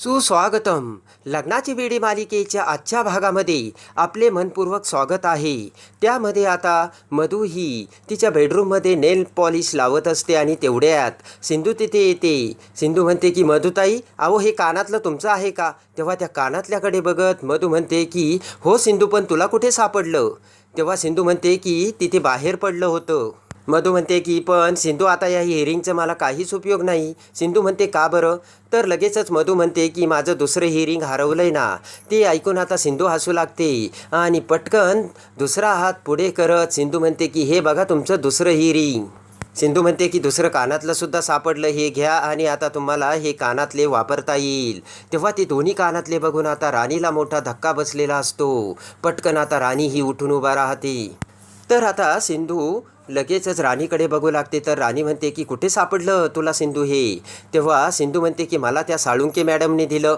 सुस्वागतम. लग्नाची बेडी मालिकेच्या आजच्या भागामध्ये आपले मनपूर्वक स्वागत आहे. त्यामध्ये आता मधू ही तिच्या बेडरूममध्ये नेल पॉलिश लावत असते आणि तेवढ्यात सिंधू तिथे येते. सिंधू म्हणते की मधुताई अहो हे कानातलं तुमचं आहे का? तेव्हा त्या कानातल्याकडे बघत मधू म्हणते की हो सिंधू पण तुला कुठे सापडलं? तेव्हा सिंधू म्हणते की तिथे बाहेर पडलं होतं. मधू म्हणते की पण सिंधू आता या हिअरिंगचा मला काहीच उपयोग नाही. सिंधू म्हणते का बरं? तर लगेचच मधू म्हणते की माझं दुसरं हिअरिंग हरवलंय ना. ते ऐकून आता सिंधू हसू लागते. आणि पटकन दुसरा हात पुढे करत सिंधू म्हणते की हे बघा तुमचं दुसरं हिअरिंग सिंधू म्हणते की दुसरं कानातलं सुद्धा सापडलं हे घ्या आणि आता तुम्हाला हे कानातले वापरता येईल. तेव्हा ते दोन्ही कानातले बघून आता राणीला मोठा धक्का बसलेला असतो. पटकन आता राणी ही उठून उभा राहते. तर आता सिंधू लगेचच राणीकडे बघू लागते. तर राणी म्हणते की कुठे सापडलं तुला सिंधू हे? तेव्हा सिंधू म्हणते की मला त्या साळुंके मॅडमने दिलं.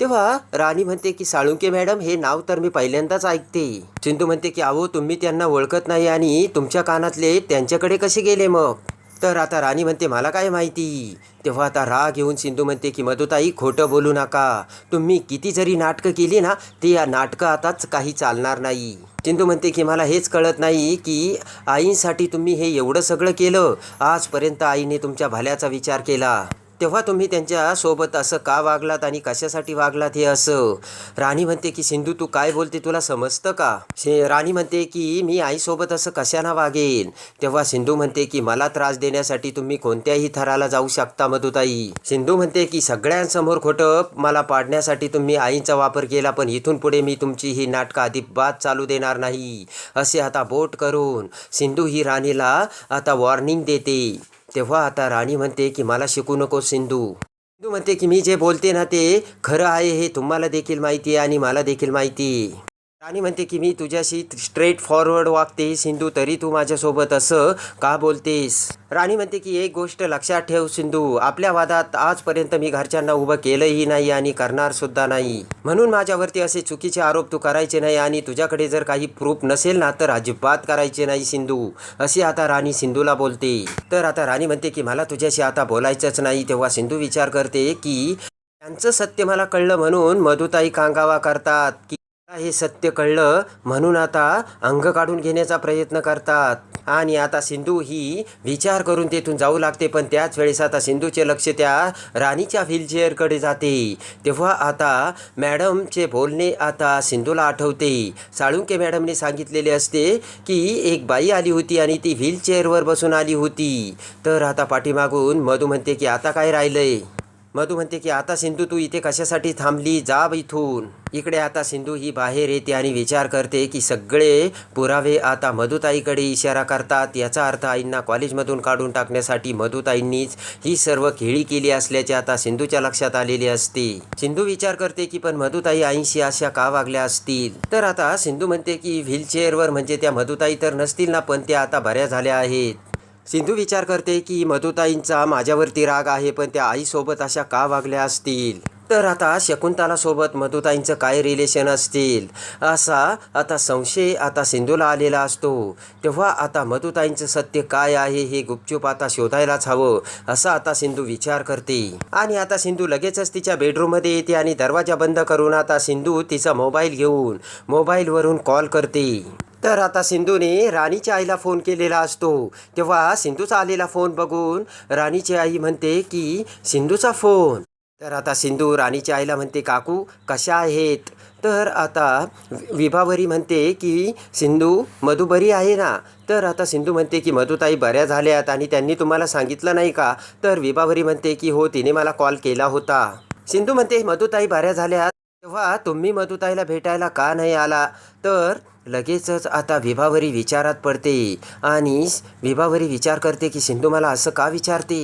तेव्हा राणी म्हणते की साळुंके मॅडम हे नाव तर मी पहिल्यांदाच ऐकते. सिंधू म्हणते की अहो तुम्ही त्यांना ओळखत नाही आणि तुमच्या कानातले त्यांच्याकडे कसे गेले मग? तर आता राणी म्हणते मला काय माहिती? तेव्हा आता राग येऊन सिंधू म्हणते की मधुताई खोटं बोलू नका. तुम्ही किती जरी नाटकं केली ना ते या नाटकं आताच काही चालणार नाही. सिंधू म्हणते की मला हेच कळत नाही की आईंसाठी तुम्ही हे एवढं सगळं केलं. आजपर्यंत आईने तुमच्या भल्याचा विचार केला. तेव्हा तुम्ही त्यांच्यासोबत असं का वागलात आणि कशासाठी वागलात हे असं? राणी म्हणते की सिंधू तू काय बोलते तुला समजतं का? शे राणी म्हणते की मी आईसोबत असं कशाना वागेन? तेव्हा सिंधू म्हणते की मला त्रास देण्यासाठी तुम्ही कोणत्याही थराला जाऊ शकता मधुताई. सिंधू म्हणते की सगळ्यांसमोर खोटं मला पाडण्यासाठी तुम्ही आईचा वापर केला पण इथून पुढे मी तुमची ही नाटकं अजिबात चालू देणार नाही. असे आता बोट करून सिंधू ही राणीला आता वॉर्निंग देते. तेव्हा आता राणी म्हणते की मला शिकू नको सिंधू सिंधू म्हणते की मी जे बोलते ना ते खरं आहे हे तुम्हाला देखील माहिती आहे आणि मला देखील माहिती आहे. राणी म्हणते की मी तुझ्याशी स्ट्रेट फॉरवर्ड वागते सिंधू तरी तू माझ्यासोबत असं का बोलतेस? राणी म्हणते की एक गोष्ट लक्षात ठेव सिंधू. आपल्या वादात आजपर्यंत मी घरच्यांना उभं केलंही नाही आणि करणार सुद्धा नाही. म्हणून माझ्यावरती असे चुकीचे आरोप तू करायचे नाही आणि तुझ्याकडे जर काही प्रूफ नसेल ना तर अजिबात करायचे नाही सिंधू. अशी आता राणी सिंधूला बोलते. तर आता राणी म्हणते की मला तुझ्याशी आता बोलायचंच नाही. तेव्हा सिंधू विचार करते की त्यांचं सत्य मला कळलं म्हणून मधुताई कांगावा करतात. की हे सत्य कळलं म्हणून आता अंग काढून घेण्याचा प्रयत्न करतात. आणि आता सिंधू ही विचार करून तेथून जाऊ लागते पण त्याच वेळेस आता सिंधूचे लक्ष त्या राणीच्या व्हीलचेअरकडे जाते. तेव्हा आता मॅडमचे बोलणे आता सिंधूला आठवते. साळुंके मॅडमने सांगितलेले असते की एक बाई आली होती आणि ती व्हीलचेअरवर बसून आली होती. तर आता पाठीमागून मधू म्हणते की आता काय राहिलंय? मधू म्हणते की आता सिंधू तू इथे कशासाठी थांबली? जा इथून. इकडे आता सिंधू ही बाहेर येते आणि विचार करते की सगळे पुरावे आता मधुताईकडे इशारा करतात. याचा अर्थ आईंना कॉलेजमधून काढून टाकण्यासाठी मधुताईंनीच ही सर्व खेळी केली असल्याचे आता सिंधूच्या लक्षात आलेले असते. सिंधू विचार करते की पण मधुताई आईंशी अशा का वागल्या असतील? तर आता सिंधू म्हणते की व्हीलचेअरवर म्हणजे त्या मधुताई तर नसतील ना पण त्या आता बऱ्या झाल्या आहेत. सिंधू विचार करते की मधुताईंचा माझ्यावरती राग आहे पण त्या आईसोबत अशा का वागल्या असतील? तर आता शकुंतलासोबत मधुताईंचं काय रिलेशन असतील? असा आता संशय आता सिंधूला आलेला असतो. तेव्हा आता मधुताईंचं सत्य काय आहे हे गुपचूप आता शोधायलाच हवं असा आता सिंधू विचार करते. आणि आता सिंधू लगेचच तिच्या बेडरूममध्ये येते आणि दरवाजा बंद करून आता सिंधू तिचा मोबाईल घेऊन मोबाईलवरून कॉल करते. तर आता सिंधूने राणीच्या आईला फोन केलेला असतो. तेव्हा सिंधूचा आलेला फोन बघून राणीची आई म्हणते की सिंधूचा फोन तर आता सिंधू राणीच्या आईला म्हणते काकू कशा आहेत? तर आता विभावरी म्हणते की सिंधू मधू बरी आहे ना? तर आता सिंधू म्हणते की मधुताई बऱ्या झाल्यात आणि त्यांनी तुम्हाला सांगितलं नाही का? तर विभावरी म्हणते की हो तिने मला कॉल केला होता. सिंधू म्हणते मधुताई बऱ्या झाल्यात तेव्हा तुम्ही मधुताईला भेटायला का नाही आला? तर लगेचच आता विभावरी विचारात पडते आणि विभावरी विचार करते की सिंधू मला असं का विचारते?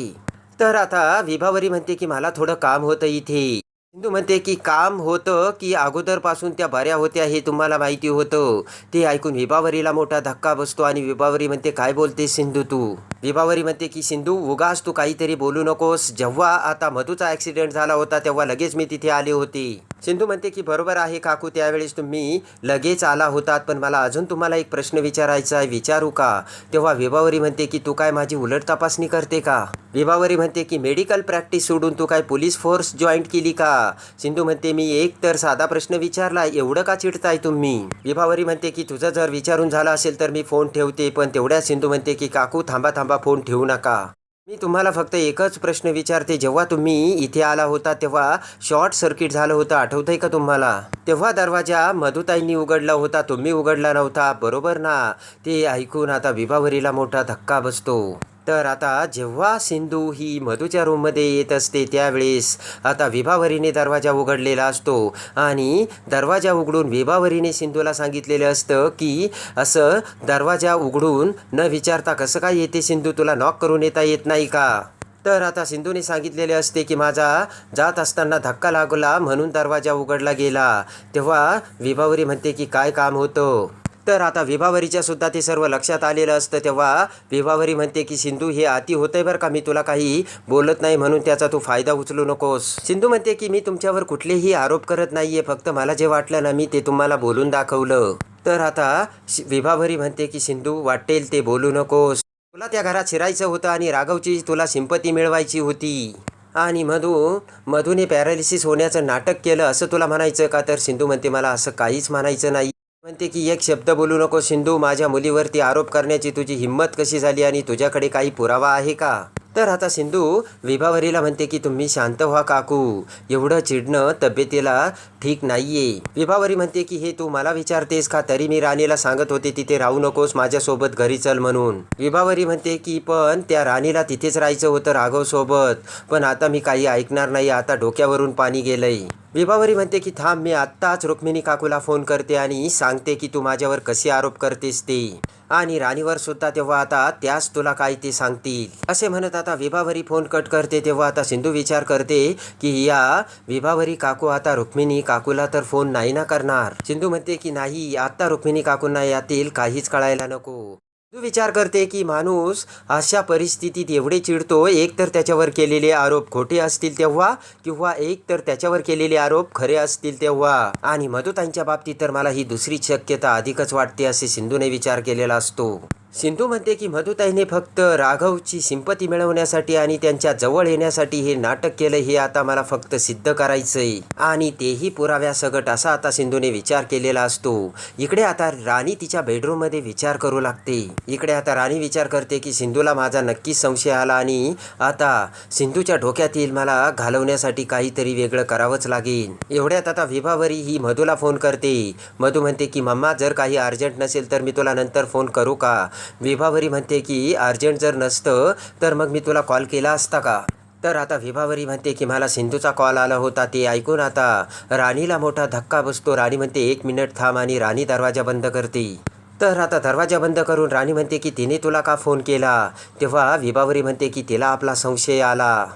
तर आता विभावरी म्हणते की मला थोडं काम होतं इथे. सिंधू म्हणते की काम होतं की अगोदरपासून त्या बऱ्या होत्या हे तुम्हाला माहिती होतं. ते ऐकून विभावरीला मोठा धक्का बसतो आणि विभावरी म्हणते काय बोलते सिंधू तू? विभावरी म्हणते की सिंधू उगास तू काहीतरी बोलू नकोस. जेव्हा आता मधूचा ॲक्सिडेंट झाला होता तेव्हा लगेच मी तिथे आले होते. सिंधू म्हणते की बरोबर आहे काकू त्यावेळेस तुम्ही लगेच आला होतात पण मला अजून तुम्हाला एक प्रश्न विचारायचा आहे विचारू का? तेव्हा विभावरी म्हणते की तू काय माझी उलट तपासणी करते का? विभावरी म्हणते की मेडिकल प्रॅक्टिस सोडून तू काय पोलीस फोर्स जॉईंट केली का? सिंधू म्हणते मी एक तर साधा प्रश्न विचारला एवढं का चिडताय तुम्ही? विभावरी म्हणते की तुझं जर विचारून झालं असेल तर मी फोन ठेवते पण तेवढ्या सिंधू म्हणते की काकू थांबा थांबा फोन ठेवू नका. मी तुम्हाला फक्त एकच प्रश्न विचारते. जेव्हा तुम्ही इथे आला होता तेव्हा शॉर्ट सर्किट झालं होतं. आठवतंय का तुम्हाला? तेव्हा दरवाजा मधुताईंनी उघडला होता. तुम्ही उघडला नव्हता. बरोबर ना? ते ऐकून आता विभावरीला मोठा धक्का बसतो. तर आता जेव्हा सिंधू ही मधूच्या रूममध्ये येत असते त्यावेळेस आता विभावरीने दरवाजा उघडलेला असतो. आणि दरवाजा उघडून विभावरीने सिंधूला सांगितलेलं असतं की असं दरवाजा उघडून न विचारता कसं काय येते सिंधू? तुला नॉक करून येता येत नाही का? तर आता सिंधूने सांगितलेले असते की माझा जात असताना धक्का लागला म्हणून दरवाजा उघडला गेला. तेव्हा विभावरी म्हणते की काय काम होतं? तर आता विभावरीच्या सुद्धा ते सर्व लक्षात आलेलं असतं. तेव्हा विभावरी म्हणते की सिंधू हे अति होतंय बरं का? मी तुला काही बोलत नाही म्हणून त्याचा तू फायदा उचलू नकोस. सिंधू म्हणते की मी तुमच्यावर कुठलेही आरोप करत नाहीये. फक्त मला जे वाटलं ना मी ते तुम्हाला बोलून दाखवलं. तर आता शि- विभावरी म्हणते की सिंधू वाटेल ते बोलू नकोस. तुला त्या घरात शिरायचं होतं आणि राघवची तुला सिंपती मिळवायची होती. आणि मधू मधूने पॅरालिसिस होण्याचं नाटक केलं असं तुला म्हणायचं का? तर सिंधू म्हणते मला असं काहीच म्हणायचं नाही. म्हणते की एक शब्द बोलू नको सिंधू. माझ्या मुलीवरती आरोप करण्याची तुझी हिंमत कशी झाली आणि तुझ्याकडे काही पुरावा आहे का? तर आता सिंधू विभावरीला म्हणते की तुम्ही शांत व्हा काकू. एवढं चिडणं तब्येतीला ठीक नाहीये. विभावरी म्हणते की हे तू मला विचारतेस का? तरी मी राणीला सांगत होते तिथे राहू नकोस माझ्यासोबत घरी चल म्हणून. विभावरी म्हणते की पण त्या राणीला तिथेच राहायचं होतं राघव सोबत. पण आता मी काही ऐकणार नाही. आता डोक्यावरून पाणी गेलंय. विभावरी म्हणते की थांब मी आत्ताच रुक्मिणी काकूला फोन करते आणि सांगते की तू माझ्यावर कसे आरोप करतेस ते. आणि राणीवर सुद्धा तेव्हा आता त्याच तुला काय ते सांगतील. असे म्हणत आता विभावरी फोन कट करते तेव्हा आता सिंधू विचार करते की या विभावरी काकू आता रुक्मिणी काकूला तर फोन नाही ना करणार. सिंधू म्हणते की नाही आता रुक्मिणी काकूंना यातील काहीच कळायला नको. तू विचार करते की माणूस अशा परिस्थितीत एवढे चिडतो एक तर त्याच्यावर केलेले आरोप खोटे असतील तेव्हा किंवा एक तर त्याच्यावर केलेले आरोप खरे असतील तेव्हा. आणि मधुताईंच्या बाबतीत तर मला ही दुसरी शक्यता अधिकच वाटते असे सिंधूने विचार केलेला असतो. सिंधू म्हणते की मधुताईने फक्त राघवची सिंपती मिळवण्यासाठी आणि त्यांच्या जवळ येण्यासाठी हे नाटक केलं हे आता मला फक्त सिद्ध करायचंय. आणि तेही पुराव्यासकट असा आता सिंधूने विचार केलेला असतो. इकडे आता राणी तिच्या बेडरूममध्ये विचार करू लागते. इकडे आता राणी विचार करते की सिंधूला माझा नक्कीच संशय आला आणि आता सिंधूच्या डोक्यातील मला घालवण्यासाठी काहीतरी वेगळं करावंच लागेल. एवढ्यात आता विभावरी ही मधूला फोन करते. मधू म्हणते की मम्मा जर काही अर्जंट नसेल तर मी तुला नंतर फोन करू का? विभावरी म्हणते की अर्जंट जर नसतं तर मग मी तुला कॉल केला असता का? तर आता विभावरी म्हणते की मला सिंधूचा कॉल आला होता ते ऐकून आता राणीला मोठा धक्का बसतो. राणी म्हणते एक मिनिट थांब आणि राणी दरवाजा बंद करते. तर आता दरवाजा बंद करून राणी म्हणते की तिने तुला का फोन केला? तेव्हा विभावरी म्हणते की तिला आपला संशय आला.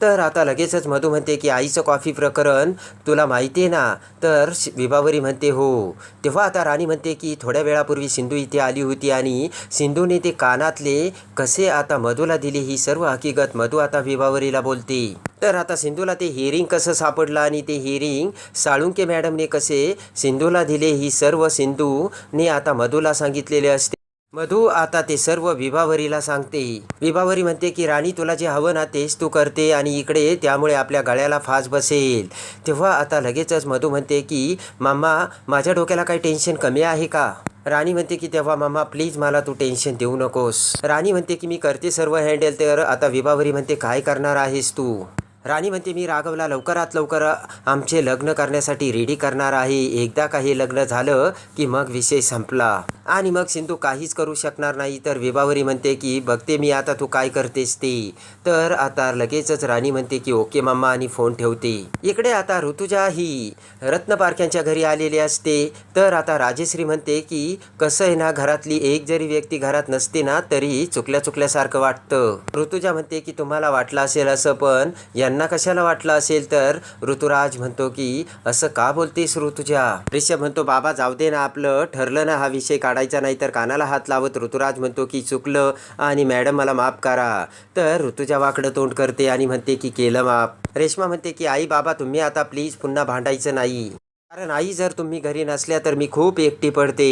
तर आता लगेचच मधू म्हणते की आईचं कॉफी प्रकरण तुला माहिती आहे ना? तर विभावरी म्हणते हो. तेव्हा आता राणी म्हणते की थोड्या वेळापूर्वी सिंधू इथे आली होती आणि सिंधूने ते कानातले कसे आता मधूला दिले ही सर्व हकीकत मधू आता विभावरीला बोलते. तर आता सिंधूला ते हिअरिंग कसं सापडलं आणि ते हिअरिंग साळुंके मॅडमने कसे सिंधूला दिले ही सर्व सिंधूने आता मधूला सांगितलेले असते. मधू आता ते सर्व विभावरीला सांगते. विभावरी म्हणते की राणी तुला जे हवं ना तेच तू करते आणि इकडे त्यामुळे आपल्या गळ्याला फास बसेल. तेव्हा आता लगेचच मधू म्हणते की मामा माझ्या डोक्याला काही टेन्शन कमी आहे का? राणी म्हणते की तेव्हा मामा प्लीज मला तू टेन्शन देऊ नकोस. राणी म्हणते की मी करते सर्व हँडल तर आता विभावरी म्हणते काय करणार आहेस तू? राणी म्हणते मी राघवला लवकरात लवकर आमचे लग्न करण्यासाठी रेडी करणार आहे. एकदा काही लग्न झालं की मग विषय संपला. आणि मग सिंधू काहीच करू शकणार नाही. तर विभावरी म्हणते की बघते मी आता तू काय करतेस ते. तर आता लगेचच राणी म्हणते की ओके मम्मा आणि फोन ठेवते. इकडे आता ऋतुजा ही रत्नपारख्यांच्या घरी आलेली असते. तर आता राजेश्री म्हणते की कसं आहे ना घरातली एक जरी व्यक्ती घरात नसते ना तरी चुकल्या चुकल्यासारखं वाटतं. ऋतुजा म्हणते की तुम्हाला वाटलं असेल असं पण या त्यांना कशाला वाटलं असेल तर? ऋतुराज म्हणतो की असं का बोलतेस ऋतुजा? ऋषभ म्हणतो बाबा जाऊ दे ना आपलं ठरलं ना हा विषय काढायचा नाही तर कानाला हात लावत. ऋतुराज म्हणतो की चुकलं आणि मॅडम मला माफ करा. तर ऋतुजा वाकडं तोंड करते आणि म्हणते की केलं माफ. रेश्मा म्हणते की आई बाबा तुम्ही आता प्लीज पुन्हा भांडायचं नाही. कारण आई जर तुम्ही घरी नसल्या तर मी खूप एकटी पडते.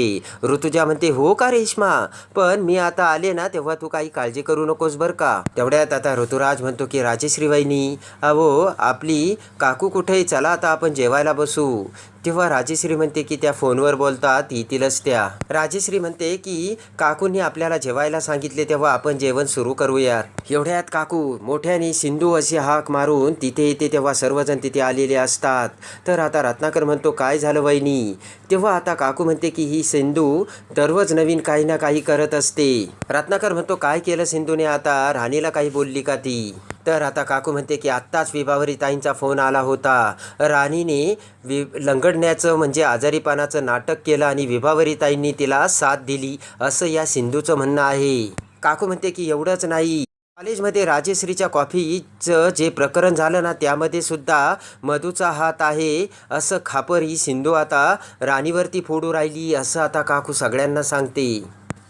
ऋतुजा म्हणते हो का रेश्मा? पण मी आता आले ना तेव्हा तू काही काळजी करू नकोस बरं का? तेवढ्यात आता ऋतुराज म्हणतो की राजेश्री वहिनी अहो आपली काकू कुठे? चला आता आपण जेवायला बसू. तेव्हा राजेश्री म्हणते की त्या फोनवर बोलतात येतीलच त्या राजेश्री म्हणते की काकूंनी आपल्याला जेवायला सांगितले तेव्हा आपण जेवण सुरू करूयात एवढ्यात काकू मोठ्याने सिंधू अशी हाक मारून तिथे येते तेव्हा सर्वजण तिथे आलेले असतात. तर आता रत्नाकर म्हणतो काय झालं वहिनी? तेव्हा आता काकू म्हणते की ही सिंधू दररोज नवीन काही ना काही करत असते. रत्नाकर म्हणतो काय केलं सिंधूने आता? राणीला काही बोलली का ती? तर आता काकू म्हणते की आत्ताच विभावरी ताईंचा फोन आला होता. राणीने वि लंगडण्याचं म्हणजे आजारीपणाचं नाटक केलं आणि विभावरी ताईंनी तिला साथ दिली असं या सिंधूचं म्हणणं आहे. काकू म्हणते की एवढंच नाही. कॉलेजमध्ये राजेश्रीच्या कॉफीचं जे प्रकरण झालं ना त्यामध्ये सुद्धा मधूचा हात आहे असं खापर ही सिंधू आता राणीवरती फोडू राहिली असं आता काकू सगळ्यांना सांगते.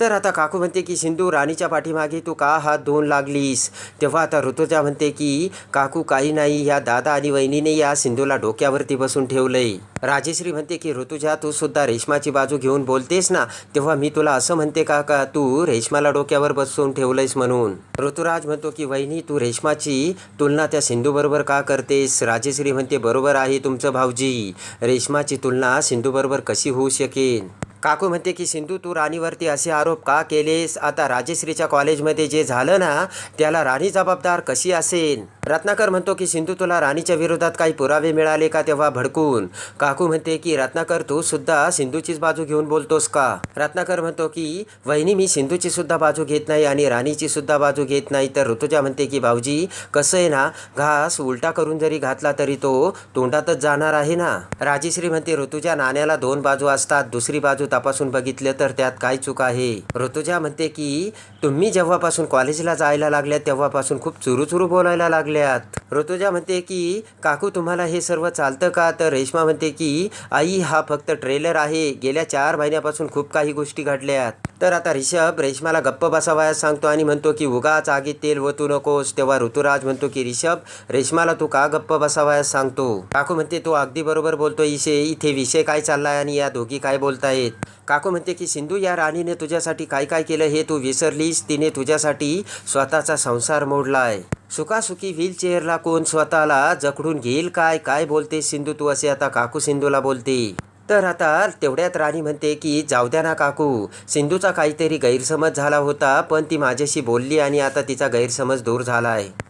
तर आता काकू म्हणते की सिंधू राणीच्या पाठीमागे तू का हात धुवून लागलीस? तेव्हा आता ऋतुजा म्हणते की काकू काही नाही ह्या दादा आणि वहिनीने या सिंधूला डोक्यावरती बसून ठेवलंय. राजेश्री म्हणते की ऋतुजा तू सुद्धा रेशमाची बाजू घेऊन बोलतेस ना तेव्हा मी तुला असं म्हणते का का तू रेशमाला डोक्यावर बसून ठेवलंयस म्हणून? ऋतुराज म्हणतो की वहिनी तू रेशमाची तुलना त्या सिंधूबरोबर का करतेस? राजेश्री म्हणते बरोबर आहे तुमचं भाऊजी रेशमाची तुलना सिंधूबरोबर कशी होऊ शकेल काकू म्हणते की सिंधू तू राणीवरती असे आरोप का केलेस? आता राजेश्रीच्या कॉलेजमध्ये जे झालं ना त्याला राणी जबाबदार कशी असेल? रत्नाकर म्हणतो की सिंधू तुला राणीच्या विरोधात काही पुरावे मिळाले का तेव्हा भडकून? काकू म्हणते की रत्नाकर तू सुद्धा सिंधूचीच बाजू घेऊन बोलतोस का? रत्नाकर म्हणतो की वहिनी मी सिंधूची सुद्धा बाजू घेत नाही आणि राणीची सुद्धा बाजू घेत नाही. तर ऋतुजा म्हणते की भाऊजी कसं आहे ना घास उलटा करून जरी घातला तरी तो तोंडातच जाणार आहे ना? राजेश्री म्हणते ऋतुजा नाण्याला दोन बाजू असतात दुसरी बाजू तपासून बघितलं तर त्यात काय चूक आहे? ऋतुजा म्हणते की तुम्ही जेव्हापासून कॉलेजला जायला लागल्यात तेव्हापासून खूप चुरू बोलायला लागल्यात. ऋतुजा म्हणते की काकू तुम्हाला हे सर्व चालतं का? तर रेश्मा म्हणते की आई हा फक्त ट्रेलर आहे. गेल्या चार महिन्यापासून खूप काही गोष्टी घडल्यात. तर आता रिषभ रेश्माला गप्प बसावयास सांगतो आणि म्हणतो की उगाच आगीत तेल वतू नकोस. तेव्हा ऋतुराज म्हणतो की रिषभ रेश्माला तू का गप्प बसावयास सांगतो? काकू म्हणते तू अगदी बरोबर बोलतो इशे. इथे विषय काय चाललाय आणि या दोघी काय बोलतायत? काकू म्हणते की सिंधू या राणीने तुझ्यासाठी काय काय केलं हे तू विसरलीस. तिने तुझ्यासाठी स्वतःचा संसार मोडलाय सुखासुखी व्हीलचेअरला कोण स्वतःला जखडून घेईल काय? काय बोलते सिंधू तू? असे आता काकू सिंधूला बोलते. तर आता तेवढ्यात राणी म्हणते की जाऊ द्या ना काकू. सिंधूचा काहीतरी गैरसमज झाला होता पण ती माझ्याशी बोलली आणि आता तिचा गैरसमज दूर झाला आहे.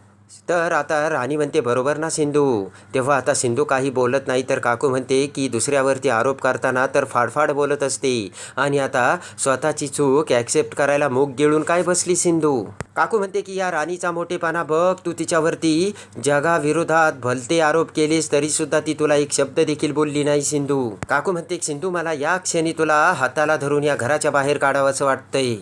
तर आता राणी म्हणते बरोबर ना सिंधू? तेव्हा आता सिंधू काही बोलत नाही तर काकू म्हणते की दुसऱ्यावरती आरोप करताना तर फाडफाड बोलत असते. आणि आता स्वतःची चूक ॲक्सेप्ट करायला मूग गिळून काय बसली सिंधू? काकू म्हणते की या राणीचा मोठेपणा बघ तू तिच्यावरती जगाविरोधात भलते आरोप केलेस तरीसुद्धा ती तुला एक शब्द देखील बोलली नाही सिंधू. काकू म्हणते सिंधू मला या क्षणी तुला हाताला धरून या घराच्या बाहेर काढावंसं वाटतंय.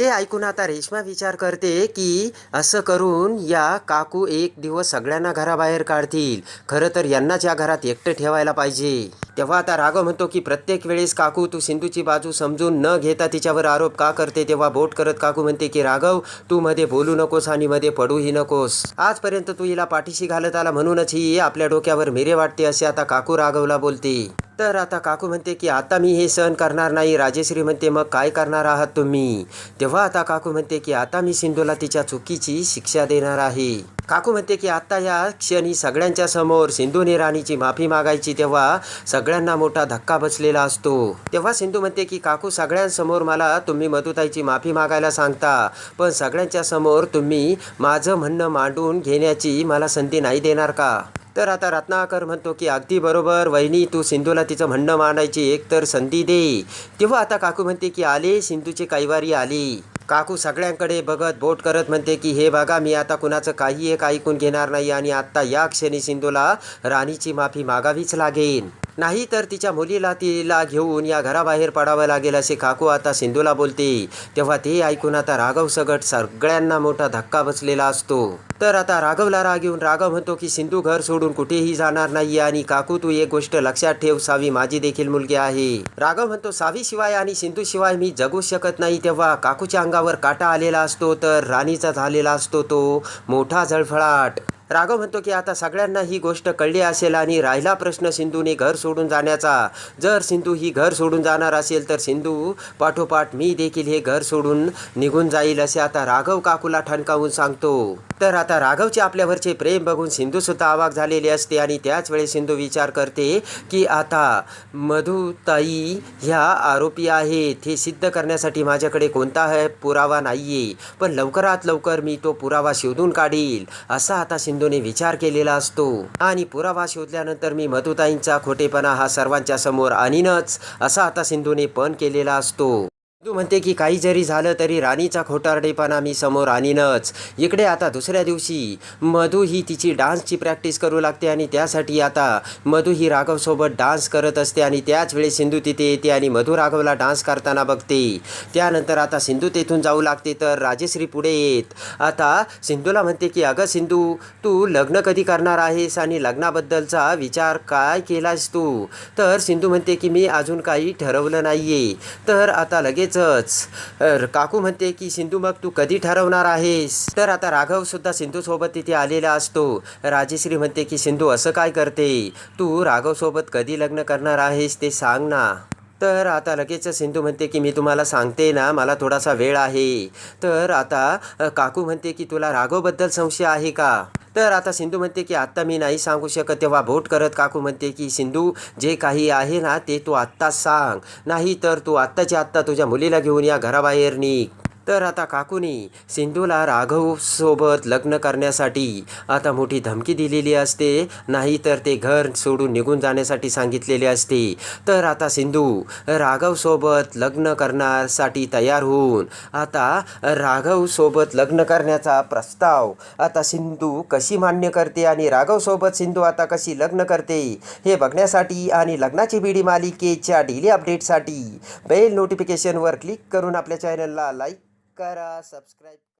ते ऐकून आता रेश्मा विचार करते की असं करून या काकू एक दिवस सगळ्यांना घराबाहेर काढतील. खरं तर यांनाच या घरात एकटं ठेवायला पाहिजे. तेव्हा आता राघव म्हणतो की प्रत्येक वेळेस काकू तू सिंधूची बाजू समजून न घेता तिच्यावर आरोप का करते? तेव्हा बोट करत काकू म्हणते की राघव तू मध्ये बोलू नकोस आणि मध्ये पडूही नकोस. आजपर्यंत तू हिला पाठीशी घालत आला म्हणूनच ही आपल्या डोक्यावर मिरे वाटते असे आता काकू राघवला बोलते. तर आता काकू म्हणते की आता मी हे सहन करणार नाही. राजेश्री म्हणते मग काय करणार आहात तुम्ही? तेव्हा आता काकू म्हणते की आता मी सिंधूला तिच्या चुकीची शिक्षा देणार आहे. काकू म्हणते की आत्ता या क्षणी सगळ्यांच्या समोर सिंधूने राणीची माफी मागायची तेव्हा सगळ्यांना मोठा धक्का बसलेला असतो. तेव्हा सिंधू म्हणते की काकू सगळ्यांसमोर मला तुम्ही मधुताईची माफी मागायला सांगता पण सगळ्यांच्या समोर तुम्ही माझं म्हणणं मांडून घेण्याची मला संधी नाही देणार का? तर आता रत्नाकर म्हणतो की अगदी बरोबर वहिनी तू सिंधूला तिचं म्हणणं मांडायची एक तर संधी दे. तेव्हा आता काकू म्हणते की आले सिंधूची कैवारी आली. काकू सगळ्यांकडे बघत बोट करत म्हणते की हे बघा मी आता कुणाचं काही एक ऐकून घेणार नाही आणि आत्ता या क्षणी सिंधूला राणीची माफी मागावीच लागेल. नाही तर तिच्या मुलीला तिला घेऊन या घराबाहेर पडावं लागेल असे काकू आता सिंधूला बोलते. तेव्हा ते ऐकून आता राघव सगट सगळ्यांना मोठा धक्का बसलेला असतो. तर आता राघवला राग येऊन राघव म्हणतो की सिंधू घर सोडून कुठेही जाणार नाही आणि काकू तू एक गोष्ट लक्षात ठेव सावी माझी देखील मुलगी आहे. राघव म्हणतो सावी शिवाय आणि सिंधू शिवाय मी जगू शकत नाही. तेव्हा काकूच्या अंगावर काटा आलेला असतो तर राणीचा झालेला असतो तो मोठा झळफळाट राघव म्हणतो की आता सगळ्यांना ही गोष्ट कळली असेल आणि राहिला प्रश्न सिंधूने घर सोडून जाण्याचा. जर सिंधू ही घर सोडून जाणार असेल तर सिंधू पाठोपाठ मी देखील हे घर सोडून निघून जाईल असे आता राघव काकूला ठणकावून सांगतो. तर आता राघवचे आपल्यावरचे प्रेम बघून सिंधू सुद्धा आवाक झालेली असते आणि त्याचवेळेस सिंधू विचार करते की आता मधुताई ह्या आरोपी आहेत. हे सिद्ध करण्यासाठी माझ्याकडे कोणता पुरावा नाहीये. पण लवकरात लवकर मी तो पुरावा शोधून काढील. असा आता सिंधू बंधूने विचार केलेला असतो. आणि पुरावा शोधल्यानंतर मी मधुताईंचा खोटेपणा हा सर्वांच्या समोर आणीनच असा आता सिंधूने पण केलेला असतो. सिंधू म्हणते की काही जरी झालं तरी राणीचा खोटारडेपणा मी समोर आणीनच. इकडे आता दुसऱ्या दिवशी मधू ही तिची डान्सची प्रॅक्टिस करू लागते आणि त्यासाठी आता मधू ही राघवसोबत डान्स करत असते आणि त्याच वेळेस सिंधू तिथे येते आणि मधू राघवला डान्स करताना बघते. त्यानंतर आता सिंधू तेथून जाऊ लागते तर राजेश्री पुढे येत. आता सिंधूला म्हणते की अगं सिंधू तू लग्न कधी करणार आहेस आणि लग्नाबद्दलचा विचार काय केलास तू? तर सिंधू म्हणते की मी अजून काही ठरवलं नाही तर आता लगेच अर, काकू म्हणते की सिंधू मग तू कधी ठरवणार आहेस? तर आता राघव सुद्धा सिंधू सोबत तिथे आलेला असतो. राजेश्री म्हणते की सिंधू असं काय करते? तू राघव सोबत कधी लग्न करणार आहेस ते सांग ना. तर आता लगेच सिंधू म्हणते की मी तुम्हाला सांगते ना मला थोडासा वेळ आहे. तर आता काकू म्हणते की तुला राघवबद्दल संशय आहे का? तर आता सिंधू म्हणते की आत्ता मी नाही सांगू शकत. तेव्हा भोट करत काकू म्हणते की सिंधू जे काही आहे ना ते तू आत्ताच सांग. नाही तर तू आत्ताच्या आत्ता तुझ्या मुलीला घेऊन या घराबाहेर निघ. तर आता काकूनी सिंधूला राघवसोबत लग्न करण्यासाठी आता मोठी धमकी दिलेली असते. नाही तर ते घर सोडून निघून जाण्यासाठी सांगितलेले असते. तर आता सिंधू राघवसोबत लग्न करण्यासाठी तयार होऊन आता राघवसोबत लग्न करण्याचा प्रस्ताव आता सिंधू कशी मान्य करते आणि राघवसोबत सिंधू आता कशी लग्न करते हे बघण्यासाठी आणि लग्नाची बीडी मालिकेच्या डेली अपडेटसाठी बेल नोटिफिकेशनवर क्लिक करून आपल्या चॅनलला लाईक करा सबस्क्राईब